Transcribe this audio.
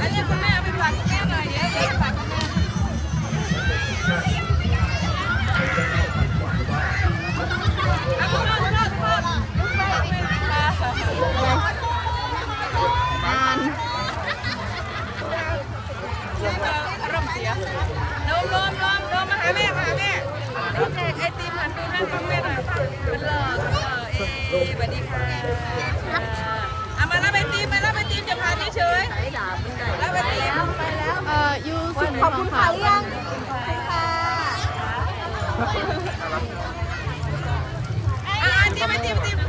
อันนี้คุณแม่เไปฝากคุแม่หน่อยเะเลยฝากคุณแม่นะอ่านอาร้มโน้มโมาหาแม่หาแม่ไอติมหันดูนั่งฟังแม่หน่อยเป็นหลอกเอสวัสดีค่ะ อะไอติมไ